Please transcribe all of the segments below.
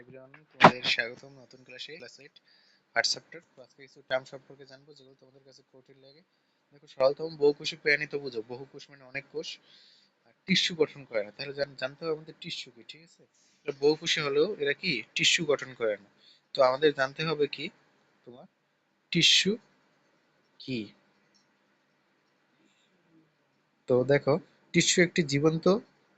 Everyone তোমাদের স্বাগতম নতুন ক্লাসে ক্লাস এইট ফার্স্ট চ্যাপ্টার আজকে কিছু টার্ম সম্পর্কে জানব, যেগুলো তোমাদের কাছে কঠিন লাগে। দেখো, সরলতম বহুকোষী প্রাণী তো বুঝো, বহু কোষ মানে অনেক কোষ, আর টিস্যু গঠন করে না। তাহলে জান- জানতে হবে আমাদের টিস্যু কি, ঠিক আছে? বহুকোষী হলেও এরা কি? টিস্যু গঠন করে না। তো আমাদের জানতে হবে কি? তোমার টিস্যু কি? তো দেখো টিস্যু একটি জীবন্ত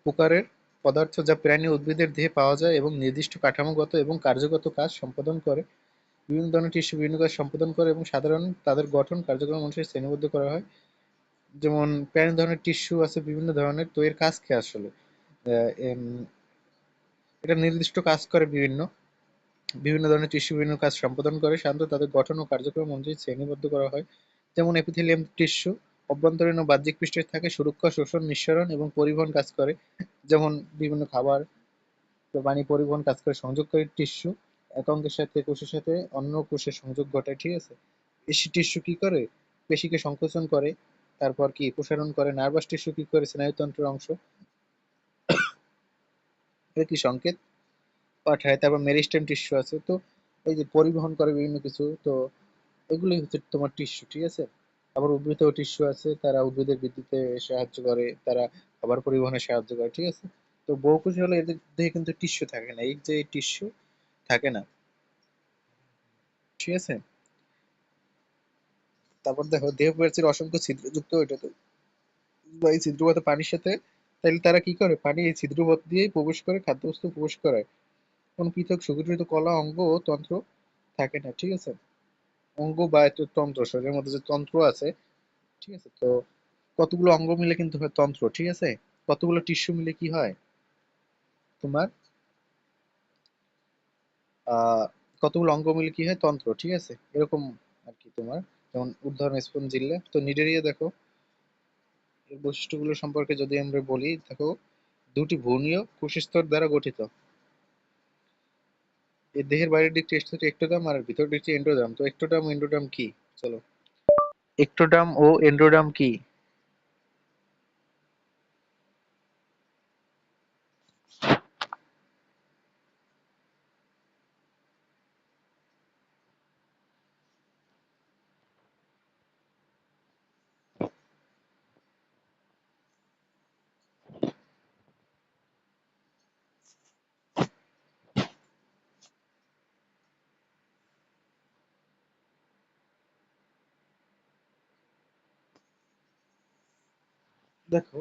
প্রকারের পদার্থ যা প্রাণী উদ্ভিদের দেহে পাওয়া যায় এবং নির্দিষ্ট কাঠামোগত এবং কার্যগত কাজ সম্পাদন করে, বিভিন্ন ধরনের টিস্যু বিভিন্ন কাজ সম্পাদন করে এবং সাধারণ তাদের গঠন কার্যক্রম অনুসারে শ্রেণীবদ্ধ করা হয়। যেমন প্রাণী ধরনের টিস্যু আছে, বিভিন্ন ধরনের, তো এর কাজ কি আসলে? এটা নির্দিষ্ট কাজ করে বিভিন্ন বিভিন্ন ধরনের টিস্যু বিভিন্ন কাজ সম্পাদন করে, সাধারণত তাদের গঠন ও কার্যক্রম অনুযায়ী শ্রেণীবদ্ধ করা হয়। যেমন এপিথেলিয়াম টিস্যু অভ্যন্তরীণ ও বাহ্যিক পৃষ্ঠে থাকে সুরক্ষা, শোষণ, নিঃসরণ এবং পরিবহন কাজ করে। যেমন বিভিন্ন খাবার পানি পরিবহন কাজ করে সংযোগকারী টিস্যু, এক অঙ্গের সাথে কোষের সাথে অন্য কোষের সংযোগ ঘটায়, ঠিক আছে? পেশি টিস্যু কি করে? পেশিকে সংকোচন করে, তারপর কি প্রসারণ করে? নার্ভাস টিস্যু কি করে? স্নায়ুতন্ত্রের অংশ। এর কি সংকেত? পাঠায়, তারপর মেরিস্টেম টিস্যু আছে। তো এই যে পরিবহন করে বিভিন্ন কিছু, তো এগুলোই হচ্ছে তোমার টিস্যু, ঠিক আছে? আবার উদ্ভিদেও টিস্যু আছে, তারা উদ্ভিদের বৃদ্ধিতে সাহায্য করে, তারা খাবার পরিবহনে সাহায্য করে, ঠিক আছে? তো বহুকোষী হলে এদের দেহে কিন্তু টিস্যু থাকে না, এই যে টিস্যু থাকে না। ঠিক আছে? তারপর দেখো, দেহ প্রাচীর অসংখ্য ছিদ্রযুক্ত এটা তো বা এই ছিদ্রপথে পানির সাথে তাহলে তারা কি করে? পানি এই ছিদ্রপথ দিয়েই প্রবেশ করে, খাদ্যবস্তু প্রবেশ করায়। কোন পৃথক সুগঠিত কলা, অঙ্গ ও তন্ত্র থাকে না, ঠিক আছে? অঙ্গ বা একটা তন্ত্র, শরীরের মধ্যে যে তন্ত্র আছে, ঠিক আছে? তো কতগুলো অঙ্গ মিলে কিন্তু হয় তন্ত্র, ঠিক আছে? কতগুলো টিস্যু মিলে কি হয়? তোমার কতগুলো অঙ্গ মিলে কি হয়? তন্ত্র, ঠিক আছে? এরকম আর কি তোমার। যেমন উদাহরণ স্পঞ্জিল্লা তো নিডেরিয়া দেখো, এর বৈশিষ্ট্যগুলো সম্পর্কে যদি আমরা বলি, দেখো, দুটি ভ্রূণীয় কোষস্তর দ্বারা গঠিত। এর দেহের বাইরের দিকটি একটোডাম আর ভিতরের দিকটি এন্ডোডাম তো একটোডাম এন্ডোডাম কি? চলো। একটোডাম ও এন্ডোডাম কি? দেখো।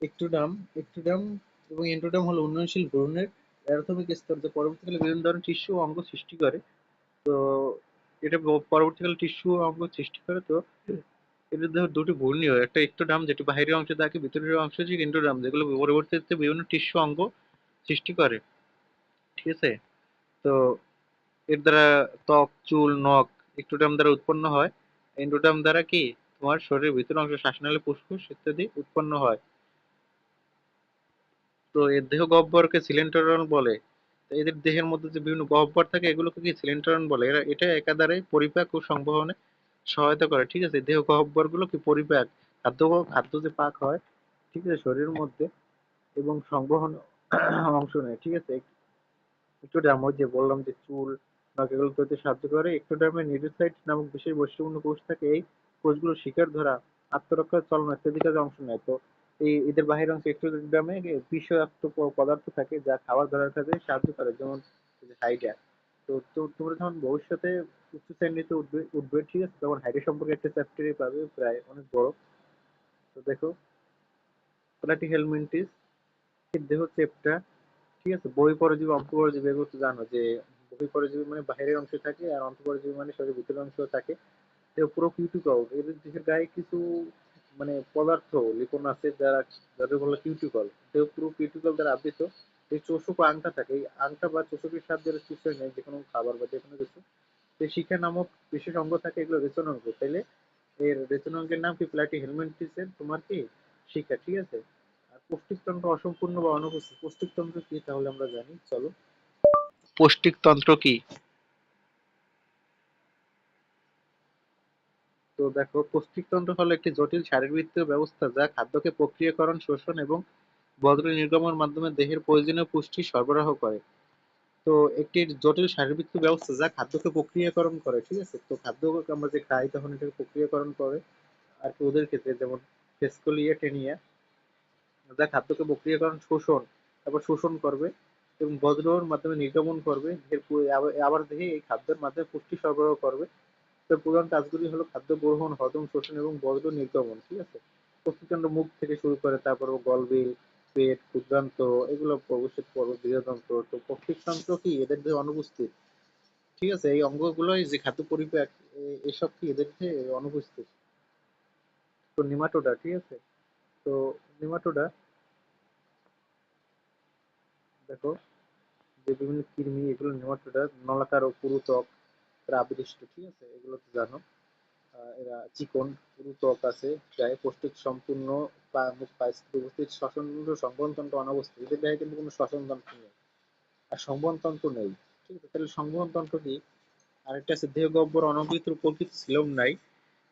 একটোডাম একটোডাম এবং এন্ডোডাম হলো উন্নয়নশীল ভ্রূণের প্রাথমিক স্তর যা পরবর্তীকালে বিভিন্ন ধরনের টিস্যু অঙ্গ সৃষ্টি করে। তো এটা পরবর্তীকালে টিস্যু অঙ্গ সৃষ্টি করে। তো এদের দেখো দুটি ভ্রূণীয় একটা একটোডাম যেটি বাহিরের অংশে থাকে, ভিতরের অংশ হচ্ছে এন্ডোডাম যেগুলো পরবর্তীতে বিভিন্ন টিস্যু অঙ্গ সৃষ্টি করে। ঠিক আছে? তো এর দ্বারা ত্বক, চুল, নখ একটোডাম দ্বারা উৎপন্ন হয়। এন্ডোডাম দ্বারা কি? তোমার শরীরের ভিতর অংশ শ্বাসনালী, ফুসফুস ইত্যাদি উৎপন্ন হয়। তো এর দেহ গহ্বরকে সিলেন্টারন বলে। এদের দেহের মধ্যে যে বিভিন্ন গহ্বর থাকে, এগুলোকে কি সিলেন্টারন বলে? এরা, এটা একাধারে পরিপাক ও সংবহনে সহায়তা করে, ঠিক আছে? দেহ গহ্বরগুলো কি পরিপাক? খাদ্য খাদ্য যে পাক হয়, ঠিক আছে? শরীরের মধ্যে এবং সংবহন অংশ নেয়, ঠিক আছে? একটোডার্ম যে বললাম যে চুল নখ এগুলো তৈরিতে সাহায্য করে একটোডার্মে নিউরোসাইট নামক বিশেষ বৈশিষ্ট্যপূর্ণ কোষ থাকে এই কোষগুলো শিকার ধরা আত্মরক্ষা চলন ইত্যাদি কাজে অংশ নেয়। তো এই এদের বাহির অংশে একটোডার্মে বিষাক্ত পদার্থ থাকে যা খাবার ধরার কাজে সাহায্য করে, যেমন হাইডা তো তোমরা যখন ভবিষ্যতে উচ্চ শ্রেণীতে উঠবে উঠবে, ঠিক আছে? তখন হাইডা সম্পর্কে একটা চ্যাপ্টারই পাবে, প্রায় অনেক বড়। তো দেখো প্লাটিহেলমিনটিস এর দেহ চেপটা ঠিক আছে? বহি পরজীবী অন্তঃপরজীবী এগুলো তো জানো যে বহি পরজীবী মানে বাইরের অংশে থাকে আর অন্তঃপরজীবী মানে শরীরের ভিতরের অংশ থাকে। এর পুরো কিউটিকল এদের দেহের গায়ে কিছু মানে পদার্থ লিপন আছে যারা, যাদের বলে কিউটিকল দেহ পুরো কিউটিকল দ্বারা আবৃত। এই চোষক আংটা থাকে, এই আংটা বা চোষকের সাহায্যে চুষে নেয় যে কোনো খাবার বা যে কোনো কিছু। এই শিখা নামক বিশেষ অঙ্গ থাকে এগুলো রেচন অঙ্গ তাইলে এর রেচন অঙ্গের নাম কি প্লাটি হেলমেন্টিসের? তোমার কি শিখা ঠিক আছে? আর পৌষ্টিকতন্ত্র অসম্পূর্ণ বা অনুপস্থিত, পৌষ্টিকতন্ত্র কি? তাহলে আমরা জানি। চলো। পৌষ্টিকতন্ত্র কি? তো দেখো পৌষ্টিকতন্ত্র হলো একটি জটিল শারীরবৃত্তীয় ব্যবস্থা যা খাদ্যকে প্রক্রিয়াকরণ, শোষণ এবং বদলে নির্গমনের মাধ্যমে দেহের প্রয়োজনীয় পুষ্টি সরবরাহ করে। তো একটি জটিল শারীরবৃত্তীয় ব্যবস্থা যা খাদ্যকে প্রক্রিয়াকরণ করে, ঠিক আছে? তো খাদ্যকে আমরা যে খাই, তখন এটাকে প্রক্রিয়াকরণ করে আর কি ওদের ক্ষেত্রে, যেমন ফেসকোলিয়া টেনিয়া, যা খাদ্যকে প্রক্রিয়াকরণ, শোষণ, তারপর শোষণ করবে এবং বজ্রর মাধ্যমে নির্গমন করবে। আবার দেহে এই খাদ্যের মাধ্যমে পুষ্টি সরবরাহ করবে। তো প্রধান কাজগুলি হলো খাদ্য গ্রহণ, হজম, শোষণ এবং বজ্র নির্গমন, ঠিক আছে? প্রস্তুতকাণ্ড মুখ থেকে শুরু করে তারপর গলবিল পেট, ক্ষুদ্রান্ত, এগুলো অবশ্যই পর্ব বৃহদন্ত্র তো পক্ষিকতন্ত্র কি? এদের যে অনুপস্থিত, ঠিক আছে? এই অঙ্গগুলোই যে খাদ্য পরিপাক এসব কি এদের যে অনুপস্থিত? তো নিমাটোডা, ঠিক আছে? তো নিমাটোডা, দেখো, যে বিভিন্ন কৃমি, এগুলো নেমাটোডা, নলাকার ও পুরুত্বক এরা আবিষ্ট ঠিক আছে এগুলো তো জানো। এরা চিকন আছে পৌষ্টিক সম্পূর্ণ উপস্থিত এদের কিন্তু কোনো শ্বসনতন্ত্র নেই আর নেই। ঠিক আছে, তাহলে কি? আছে অনাবৃত প্রকৃত ছিলম নাই।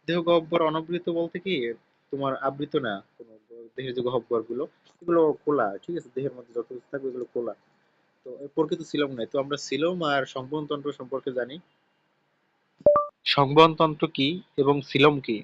দেহ গহ্বর অনাবৃত বলতে কি? তোমার আবৃত না, কোনো দেহের যে গহ্বরগুলো এগুলো খোলা। ঠিক আছে, দেহের মধ্যে যত থাকবে এগুলো খোলা। তো প্রকৃত সিলম নাই। তো আমরা সিলম আর সংবহনতন্ত্র সম্পর্কে জানি। সংবহনতন্ত্র কি এবং সিলম কি?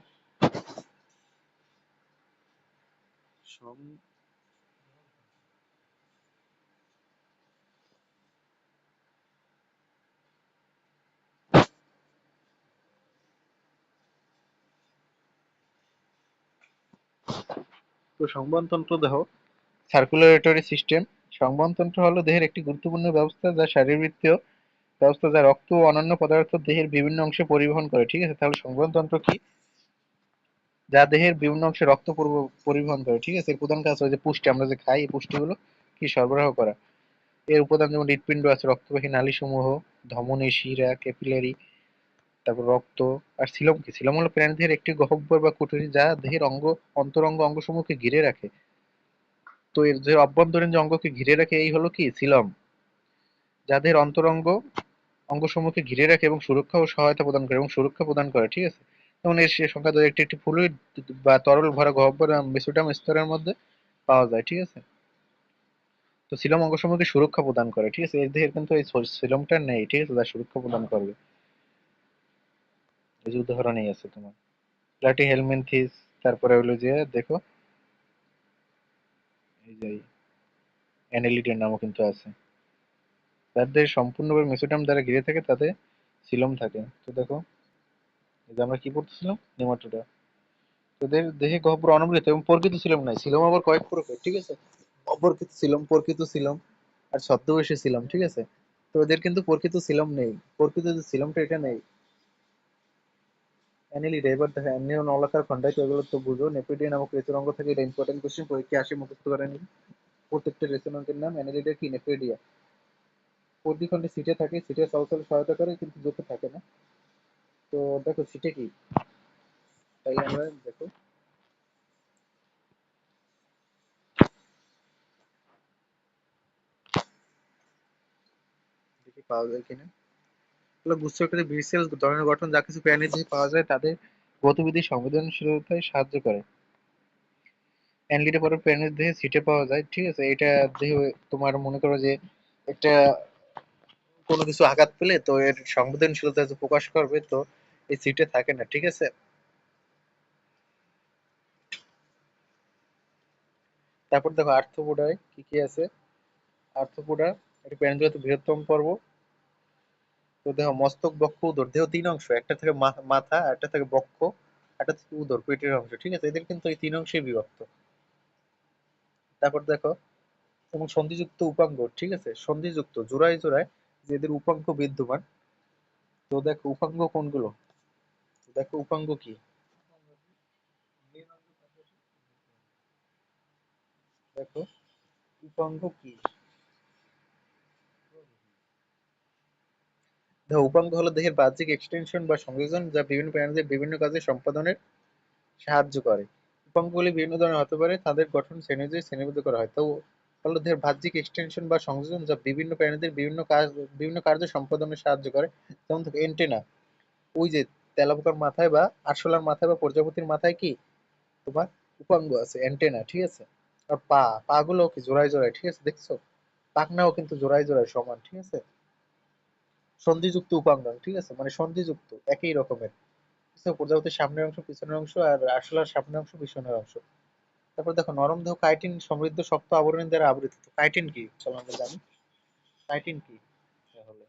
তো সংবহনতন্ত্র দেহ সার্কুলেটরি সিস্টেম সংবহনতন্ত্র হলো দেহের একটি গুরুত্বপূর্ণ ব্যবস্থা যা শারীরবৃত্তীয় ব্যবস্থা যা রক্ত ও অন্যান্য পদার্থ দেহের বিভিন্ন অংশে পরিবহন করে, ঠিক আছে? তাহলে সংবহনতন্ত্র কি? যা দেহের বিভিন্ন অংশে রক্ত পরিবহন করে, ঠিক আছে? এর প্রধান কাজ হয় যে পুষ্টি, আমরা যে খাই, এই পুষ্টিগুলো কি সরবরাহ করা? এর উপাদান যেমন হৃৎপিণ্ড আছে, রক্তবাহী নালীসমূহ, ধমনী, শিরা, ক্যাপিলারি, তারপর রক্ত, আর সিলম কি? সিলম হলো প্রাণীদের একটি গহ্বর বা কুঠুরি যা দেহের অঙ্গ, অন্তরঙ্গ অঙ্গসমূহকে ঘিরে রাখে। তো এর যে অভ্যন্তরীণ যে অঙ্গকে ঘিরে রাখে, এই হলো কি? সিলম। যাদের অন্তরঙ্গ অঙ্গসমূহকে ঘিরে রাখে এবং সুরক্ষা ও সহায়তা প্রদান করে এবং সুরক্ষা প্রদান করে, ঠিক আছে? যেমন এর সংখ্যা একটি একটি ফ্লুইড বা তরল ভরা গহ্বর মেসোডাম স্তরের মধ্যে পাওয়া যায়, ঠিক আছে? তো সিলম অঙ্গসমূহকে সুরক্ষা প্রদান করে, ঠিক আছে? এর দেহের কিন্তু এই সিলমটা নেই, ঠিক আছে? যা সুরক্ষা প্রদান করবে। এই যে উদাহরণেই আছে তোমার। প্লাটি হেলমেন্থিস তারপরে হলো যে, দেখো, এই যে নামও কিন্তু আছে। যাদের সম্পূর্ণভাবে মেসোডাম দ্বারা ঘিরে থাকে, তাতে সিলম থাকে। তো দেখো আমরা কি পড়তেছিলাম? নেমাটোডা। তোদের দেহে গহ্বর অনবৃত এবং প্রকৃত সিলম নাই। সিলম আবার কয়েক প্রকার ঠিক আছে? অপরকৃত সিলম, প্রকৃত সিলম আর ছদ্মবেশী সিলম, ঠিক আছে? তো এদের কিন্তু প্রকৃত সিলম নেই। প্রকৃত যে সিলমটা, এটা নেই। অ্যানিলিডা, এবার দেখো অ্যানিও নলাকার খন্ডায় তো এগুলো তো বুঝো। নেপিডিয়া নামক রেচনাঙ্গ থেকে এটা ইম্পর্টেন্ট কোশ্চেন পরীক্ষা আসে, মুখস্থ করে প্রত্যেকটা রেচনাঙ্গের নাম অ্যানিলিডা কি? নেপিডিয়া। প্রতিখণ্ডে সিটে থাকে সিটে চলাচলে সহায়তা করে, কিন্তু যোগ্য থাকে না। তো দেখো সিটে কি? তাই আমরা দেখো। দেখি পাওয়া যায় কিনা। ধরনের গঠন, যা কিছু প্রাণীর দেহে পাওয়া যায়, তাদের গতিবিধি সংবেদনশীলতায় সাহায্য করে। অ্যানলিডে পরে সিটে পাওয়া যায়, ঠিক আছে? এটা তোমার মনে করো যে একটা কোনো কিছু আঘাত পেলে তো এর সংবেদনশীলতা যে প্রকাশ করবে তো এই সিটে থাকে না, ঠিক আছে? তারপর দেখো আর্থপোডায় কি কি আছে? আর্থপোডা, এটি প্রাণীজগত বৃহত্তম পর্ব। তো দেখো মস্তক, বক্ষ, উদর, দেহ তিন অংশ, একটা থেকে মাথা একটা থেকে বক্ষ একটা থেকে উদর, পেটের অংশ, ঠিক আছে? এদের কিন্তু এই তিন অংশে বিভক্ত। তারপর দেখো, এবং সন্ধিযুক্ত উপাঙ্গ, ঠিক আছে? সন্ধিযুক্ত, জোড়ায় জোড়ায় যে এদের উপাঙ্গ বিদ্যমান, তো দেখো উপাঙ্গ কোনগুলো? দেখো উপাঙ্গ কি? দেখো উপাঙ্গ কি? দেখো উপাঙ্গ হলো দেহের বাহ্যিক এক্সটেনশন বা সংযোজন যা বিভিন্ন প্রাণীদের বিভিন্ন কাজে সম্পাদনের সাহায্য করে। উপাঙ্গগুলি বিভিন্ন ধরনের হতে পারে, তাদের গঠন শ্রেণীতে শ্রেণীবদ্ধ করা হয়। তো হলো বাহ্যিক এক্সটেনশন বা সংযোজন যা বিভিন্ন প্রাণীদের বিভিন্ন কাজ, বিভিন্ন কার্য সম্পাদনে সাহায্য করে। যেমন এন্টেনা ওই যে তেলাপোকার মাথায় বা আরশোলার মাথায় বা প্রজাপতির মাথায় কি তোমার উপাঙ্গ আছে অ্যান্টেনা ঠিক আছে? আর পা পা গুলো কি জোড়ায় জোড়ায়, ঠিক আছে? দেখছ? পাখনাও কিন্তু জোড়ায় জোড়ায় সমান, ঠিক আছে? সন্ধিযুক্ত উপাঙ্গ ঠিক আছে? মানে সন্ধিযুক্ত, একই রকমের। প্রজাপতির সামনের অংশ, পিছনের অংশ আর আরশোলার সামনের অংশ, পিছনের অংশ। তারপর দেখো নরম দেহ কাইটিন সমৃদ্ধ, শক্ত আবরণ দ্বারা আবৃত। কাইটিন কি? চলো আমরা জানি। কাইটিন কি? তাহলে।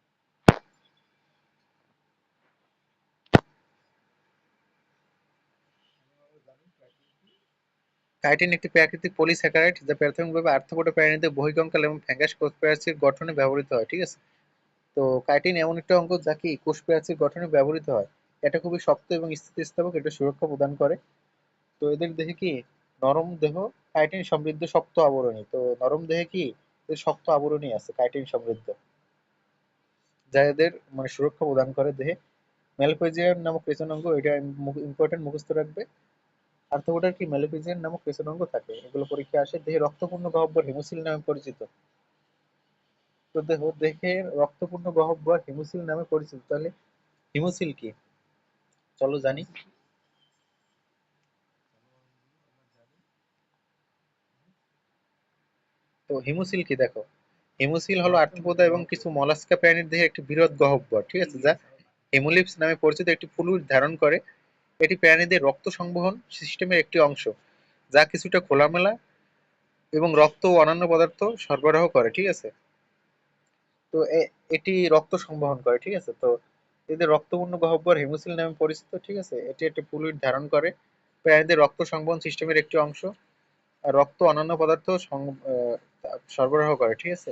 কাইটিন একটি প্রাকৃতিক পলিস্যাকারাইড যা প্রাথমিকভাবে আর্থ্রোপোডা প্রাণীদের বহিঃকঙ্কাল এবং ফ্যাঙ্গাস কোষ প্রাচীর গঠনে ব্যবহৃত হয়, ঠিক আছে? তো কাইটিন এমন একটা অঙ্গ যা কি কোষ প্রাচীর গঠনে ব্যবহৃত হয়। এটা খুবই শক্ত এবং স্থিতিস্থাপক, এটা সুরক্ষা প্রদান করে। তো এদের দেহে কি নরম দেহ কাইটিন সমৃদ্ধ শক্ত আবরণী। তো নরম দেহে কি? শক্ত আবরণী আছে কাইটিন সমৃদ্ধ। যা এদের মানে সুরক্ষা প্রদান করে দেহে। ম্যালপেজিয়ান নামক পেছনাঙ্গ এটা ইম্পর্টেন্ট মুখস্থ রাখবে। আর্থ্রোপোডার কি? ম্যালপেজিয়ান নামক পেছনাঙ্গ থাকে। এগুলো পরীক্ষা আসে দেহে রক্তপূর্ণ গহ্বর হিমোসিল নামে পরিচিত। তো দেহ দেহে রক্তপূর্ণ গহ্বর হিমোসিল নামে পরিচিত। তাহলে হিমোসিল কি? চলো জানি। তো হিমোসিল কি দেখো? হিমোসিল হলো আর্থ্রোপোডা এবং কিছু মলাস্কা প্রাণীর দেহে একটি বৃহৎ গহব্বর, ঠিক আছে? যা হেমোলিপস নামে পরিচিত একটি ফ্লুইড ধারণ করে। এটি প্রাণীদের রক্ত সংবহন সিস্টেমের একটি অংশ, যা কিছুটা খোলামেলা এবং রক্ত ও অন্যান্য পদার্থ সরবরাহ করে, ঠিক আছে? তো এটি রক্ত সংবহন করে, ঠিক আছে? তো এদের রক্তপূর্ণ গহ্বর হেমোসিল নামে পরিচিত, ঠিক আছে? এটি একটি ফ্লুইড ধারণ করে। প্রাণীদের রক্ত সংবহন সিস্টেমের একটি অংশ, আর রক্ত অন্যান্য পদার্থ সরবরাহ করে, ঠিক আছে?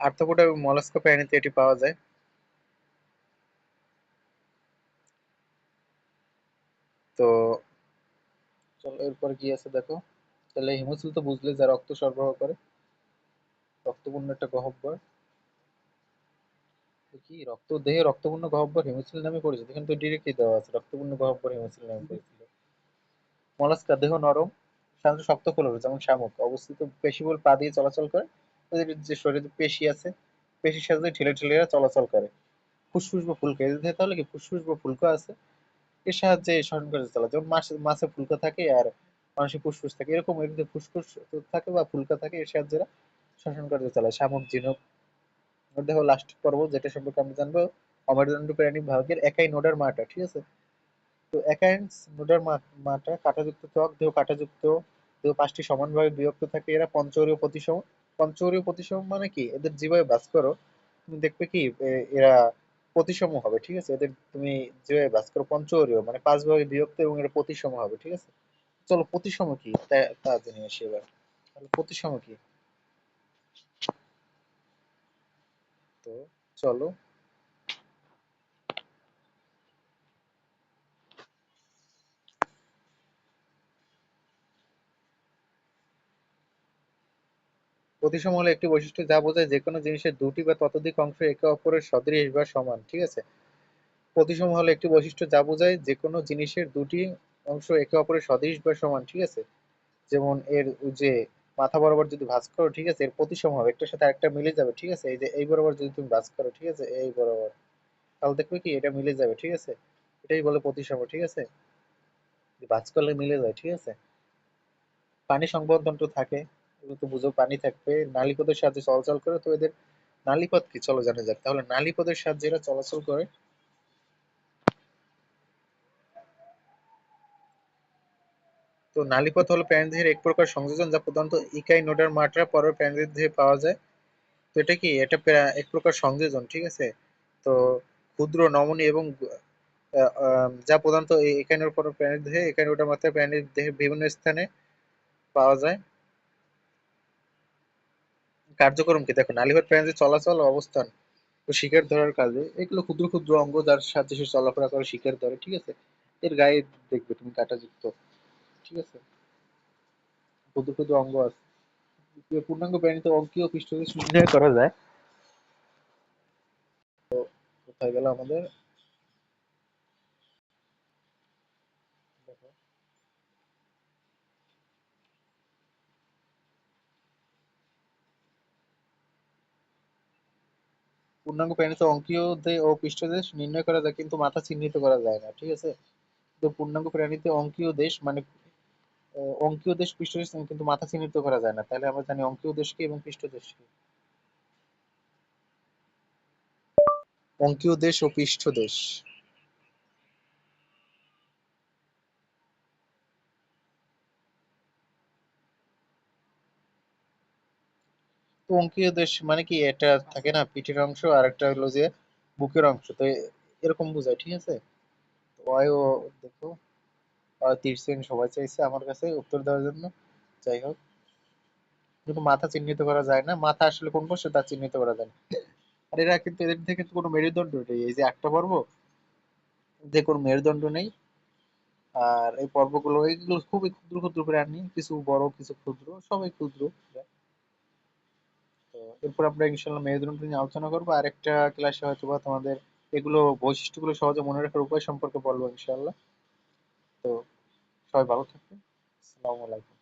আর্থ্রোপোডা এবং মলাস্কা প্রাণীতে এটি পাওয়া যায়। তো চলো এরপর কি আছে দেখো। তাহলে হিমোসিল তো বুঝলে যা রক্ত সরবরাহ করে। রক্তপূর্ণ একটা গহব্বর। কি? রক্ত দেহে রক্তপূর্ণ গহব্বর হিমোসিল নামে পরিচিত। এখানে তো ডিরেক্টলি দেওয়া আছে। রক্তপূর্ণ গহব্বর হিমোসিল নামে পরিচিত। মলাস্কা, দেহ নরম। সাধারণত শক্ত কোলর যেমন শামুক। অবস্থিত পেশিবল পা দিয়ে চলাচল করে। যে শরীরে পেশি আছে, পেশির সাথে ঠেলে ঠেলে চলাচল করে। ফুসফুস বা ফুলকা, এদের তাহলে কি ফুসফুস বা ফুলকা আছে? এর সাহায্যে শ্বসন কার্য চালায় যেমন মাছ মাছে ফুলকা থাকে আর মানুষের ফুসফুস থাকে। এরকম এদের ফুসফুস থাকে বা ফুলকা থাকে, এর সাহায্যে শ্বসন কার্য চালায় শামুক, ঝিনুক দেখো লাস্ট পর্ব, যেটা সম্পর্কে আমরা জানব অমেরুদণ্ড প্রাণী ভাগের একাই নোডার মাটা ঠিক আছে? তো একাইন্স নোডার মাটা কাঁটাযুক্ত ত্বক দেহ কাঁটাযুক্ত, দেহ পাঁচটি সমানভাবে বিভক্ত থাকে। এরা পঞ্চরীয় প্রতিসম পঞ্চরীয় প্রতিসম মানে কি? এদের যেভাবে বাস করো, তুমি দেখবে কি এরা প্রতিসম হবে, ঠিক আছে? এদের তুমি যেভাবে বাস করো পঞ্চরীয় মানে পাঁচ ভাগে বিভক্ত এবং এরা প্রতিসম হবে, ঠিক আছে? চলো প্রতিসম কি? তা জেনে আসি এবার। প্রতিসম কি? তো চলো প্রতিসম হলো একটি বৈশিষ্ট্য যা বোঝায় যে কোনো জিনিসের দুটি বা ততোধিক অংশ একে অপরের সদৃশ বা সমান, ঠিক আছে? প্রতিসম হলো একটি বৈশিষ্ট্য যা বোঝায় যে কোনো জিনিসের দুটি অংশ একে অপরের সদৃশ বা সমান, ঠিক আছে? যেমন এর যে মাথা বরাবর যদি ভাঁজ করো, ঠিক আছে? এর প্রতিসম হবে, একটার সাথে আরেকটা মিলে যাবে, ঠিক আছে? এই যে এই বরাবর যদি তুমি ভাঁজ করো, ঠিক আছে? এই বরাবর। তাহলে দেখবে কি? এটা মিলে যাবে, ঠিক আছে? এটাই বলে প্রতিসম, ঠিক আছে? ভাঁজ করলে মিলে যায়, ঠিক আছে? পানি সংবহন তন্ত্র থাকে। এগুলো তো বুঝো, পানি থাকবে। নালীপথের সাহায্যে চলাচল করে তো এদের নালীপথ কি? চলো জানা যাক। তাহলে নালীপথের সাহায্যে এরা চলাচল করে, তো নালীপথ হলো প্রাণীদেহের এক প্রকার সংযোজন যা প্রধানত ইকাই নোডার মাটরা পরের প্রাণীদের দেহে পাওয়া যায়। তো এটা কি? এটা এক প্রকার সংযোজন, ঠিক আছে? তো ক্ষুদ্র নমনী এবং যা প্রধানত একাইনোর পর প্রাণীর দেহে, একাইনোডার মাত্রা প্রাণীর দেহের বিভিন্ন স্থানে পাওয়া যায়। কার্যক্রম কি? দেখো নালীপথ প্রাণীদের চলাচল অবস্থান তো শিকার ধরার কাজে, এগুলো ক্ষুদ্র ক্ষুদ্র অঙ্গ যার সাহায্যে সে চলাফেরা করে শিকার ধরে, ঠিক আছে? এর গায়ে দেখবে তুমি কাঁটাযুক্ত, ঠিক আছে? ক্ষুদ্র ক্ষুদ্র অঙ্গ আছে। পূর্ণাঙ্গ প্রাণীতে অঙ্কীয় পৃষ্ঠদেশ নির্ণয় করা যায়। তো কোথায় গেল আমাদের? পূর্ণাঙ্গ প্রাণীতে অঙ্কীয় দে- ও পৃষ্ঠদেশ নির্ণয় করা যায়, কিন্তু মাথা চিহ্নিত করা যায় না, ঠিক আছে? তো পূর্ণাঙ্গ প্রাণীতে অঙ্কীয় দেশ মানে অঙ্কীয় দেশ পৃষ্ঠদেশ কিন্তু মাথা চিহ্নিত করা যায় না। তাহলে আমরা জানি অঙ্কীয় দেশ কি এবং পৃষ্ঠদেশ কি? অঙ্কীয় দেশ ও পৃষ্ঠ তো অঙ্কীয় দেশ মানে কি এটা থাকে না, পিঠের অংশ আর একটা হলো যে বুকের অংশ। তো এরকম বোঝায়, ঠিক আছে? দেখো তিরিশ সেকেন্ড সবাই চাইছে আমার কাছে উত্তর দেওয়ার জন্য। যাই হোক। কিন্তু মাথা চিহ্নিত করা যায় না। মাথা আসলে কোন বসে তা চিহ্নিত করা যায় না। আর এরা কিন্তু এদের থেকে কোনো মেরুদণ্ড নেই। এই যে একটা পর্ব যে কোনো মেরুদণ্ড নেই। আর এই পর্বগুলো এইগুলো খুবই ক্ষুদ্র ক্ষুদ্র প্রাণী। কিছু বড়, কিছু ক্ষুদ্র, সবাই ক্ষুদ্র। এরপর আমরা ইনশাল্লাহ মেরুদণ্ড নিয়ে আলোচনা করব। আর একটা ক্লাসে হয়তো বা তোমাদের এগুলো বৈশিষ্ট্যগুলো সহজে মনে রাখার উপায় সম্পর্কে বলব ইনশাল্লাহ তো সবাই ভালো থাকবেন। আসসালামু আলাইকুম।